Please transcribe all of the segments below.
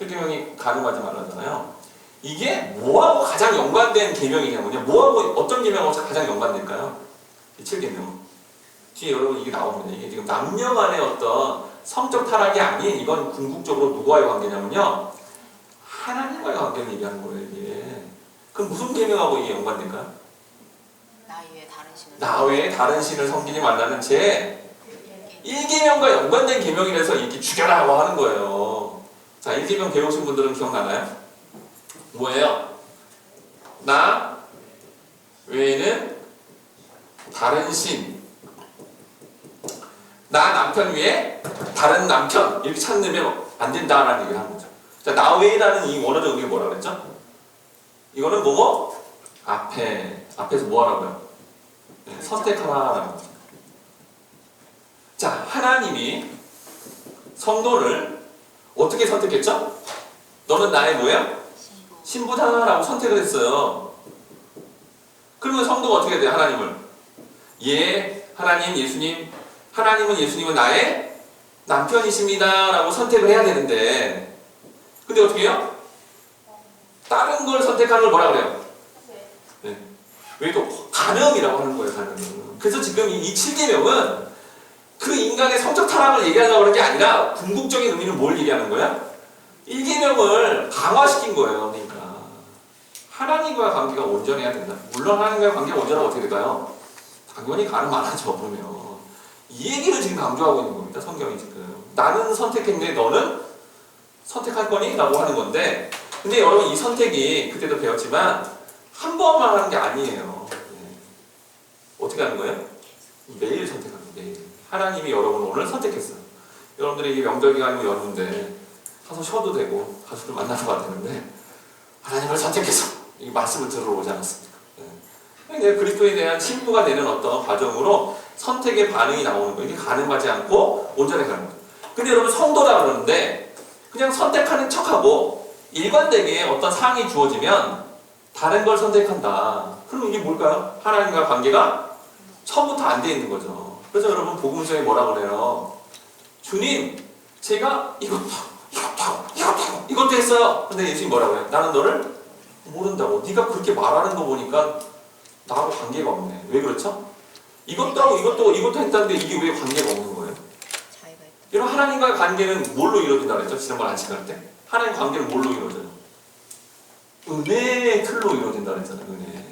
세계명이 가늠하지 말라잖아요. 이게 뭐하고 가장 연관된 계명이냐면요. 뭐하고 어떤 계명하고 가장 연관될까요? 이 7계명. 뒤에 여러분 이게 나옵니다. 이게 지금 남녀 간의 어떤 성적 타락이 아닌 이건 궁극적으로 누구와의 관계냐면요. 하나님과의 관계를 얘기하는 거예요, 이게. 그럼 무슨 계명하고 이게 연관될까요? 나 이외에 다른 신은 나 외에 다른 신을 섬기지 말라는 제 1계명과 연관된 계명이라서 이렇게 죽여라고 하는 거예요. 자, 1계명 배우신 분들은 기억나나요? 뭐예요? 나 외에는 다른 신. 나 남편 위에 다른 남편 이렇게 찾으면 안 된다라는 얘기를 하는 거죠. 자, 나 외에라는 이 원어적 의미가 뭐라 그랬죠? 이거는 뭐고? 앞에 앞에서 뭐 하라고요? 네, 선택하라라는 거죠. 자, 하나님이 성도를 어떻게 선택했죠? 너는 나의? 신부 신부다라고 선택을 했어요. 그러면 성도가 어떻게 돼요? 하나님을 예, 하나님, 예수님, 하나님은 예수님은 나의 남편이십니다 라고 선택을 해야 되는데, 근데 어떻게 해요? 다른 걸 선택하는 걸 뭐라 그래요? 네. 왜 또 간음이라고 하는 거예요, 간음. 그래서 지금 이 7계명은 그 인간의 성적 타락을 얘기하려고 하는 게 아니라 궁극적인 의미는 뭘 얘기하는 거야? 1계명을 강화시킨 거예요, 그러니까. 하나님과의 관계가 온전해야 된다. 물론 하나님과의 관계가 온전하면 어떻게 될까요? 당연히 가는 많아져, 그러면. 이 얘기를 지금 강조하고 있는 겁니다, 성경이 지금. 나는 선택했는데 너는 선택할 거니? 라고 하는 건데, 근데 여러분 이 선택이 그때도 배웠지만, 한 번만 하는 게 아니에요. 네. 어떻게 하는 거예요? 매일 선택하는 매일. 하나님이 여러분 오늘 선택했어요. 여러분들이 이게 명절 기간이고 여는데 가서 쉬어도 되고 가수를 만나러 가도 되는데 하나님을 선택해서 이 말씀을 들으러 오지 않았습니까? 네. 그리스도에 대한 신부가 되는 어떤 과정으로 선택의 반응이 나오는 거예요. 이게 가늠하지 않고 온전히 가는 거예요. 근데 여러분 성도다 그러는데 그냥 선택하는 척하고 일관되게 어떤 상황이 주어지면 다른 걸 선택한다. 그럼 이게 뭘까요? 하나님과 관계가 처음부터 안 돼 있는 거죠. 그래서 여러분 복음서에 뭐라 그래요? 주님, 제가 이것도 이것도 이것도 이것도 했어요. 근데 예수님 뭐라고 해요? 나는 너를 모른다고. 네가 그렇게 말하는 거 보니까 나하고 관계가 없네. 왜 그렇죠? 이것도 하고 이것도 이것도 했다는데 이게 왜 관계가 없는 거예요? 여러분 하나님과의 관계는 뭘로 이루어진다 그랬죠? 지난번 안식할 때. 하나님 관계는 뭘로 이루어져요? 은혜의 틀로 이루어진다 그랬잖아요. 은혜.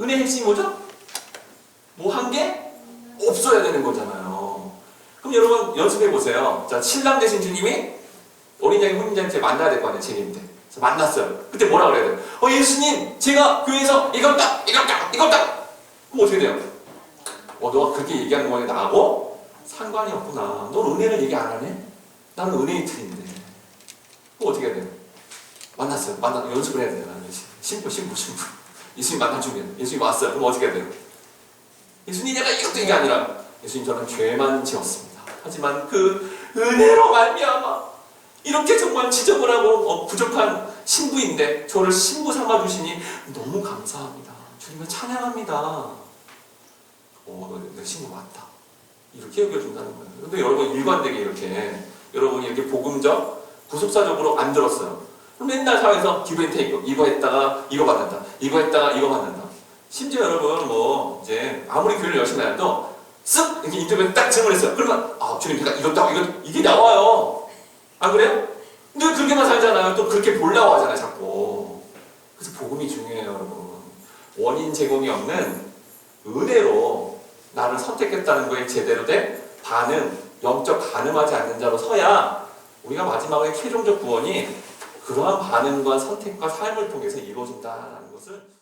은혜의 핵심이 뭐죠? 뭐한게 없어야 되는 거잖아요. 그럼 여러분 연습해 보세요. 자, 신랑 되신 주님이 어린 양이 혼인자한테 만나야 될 거 아니에요, 제님때. 그래서 만났어요. 그때 뭐라 그래야 돼요? 어, 예수님, 제가 교회에서 이겼다, 이겼다, 이겼다. 그럼 어떻게 돼요? 어, 너가 그렇게 얘기하는 거에 나하고 상관이 없구나. 넌 은혜를 얘기 안 하네? 나는 은혜의 틀인데. 그럼 어떻게 해야 돼요? 만났어요. 만나, 연습을 해야 돼요. 신부, 신부, 신부. 예수님 만난 중이에요. 예수님 왔어요. 그럼 어떻게 해야 돼요? 예수님 내가 이것도 이게 아니라 예수님 저는 죄만 지었습니다. 하지만 그 은혜로 말미암아 이렇게 정말 지저분하고 어, 부족한 신부인데 저를 신부 삼아 주시니 너무 감사합니다. 주님을 찬양합니다. 어, 내 신부 맞다. 이렇게 여겨준다는 거예요. 근데 여러분 일관되게 이렇게 여러분이 이렇게 복음적 구속사적으로 안 들었어요. 맨날 사회에서 기브앤테이크 이거 했다가 이거 받는다. 이거 했다가 이거 받는다. 심지어 여러분 뭐 이제 아무리 교회를 열심히 다녀도 쓱 이렇게 인터뷰에 딱 질문했어요. 그러면 아 주님 제가 이것도 하고 이거 이게 나와요. 안 그래요? 근데 왜 그렇게만 살잖아요. 또 그렇게 보려고 하잖아요, 자꾸. 그래서 복음이 중요해요, 여러분. 원인 제공이 없는 은혜로 나를 선택했다는 거에 제대로 된 반응, 영적 가늠하지 않는 자로 서야 우리가 마지막에 최종적 구원이 그러한 반응과 선택과 삶을 통해서 이루어진다는 것을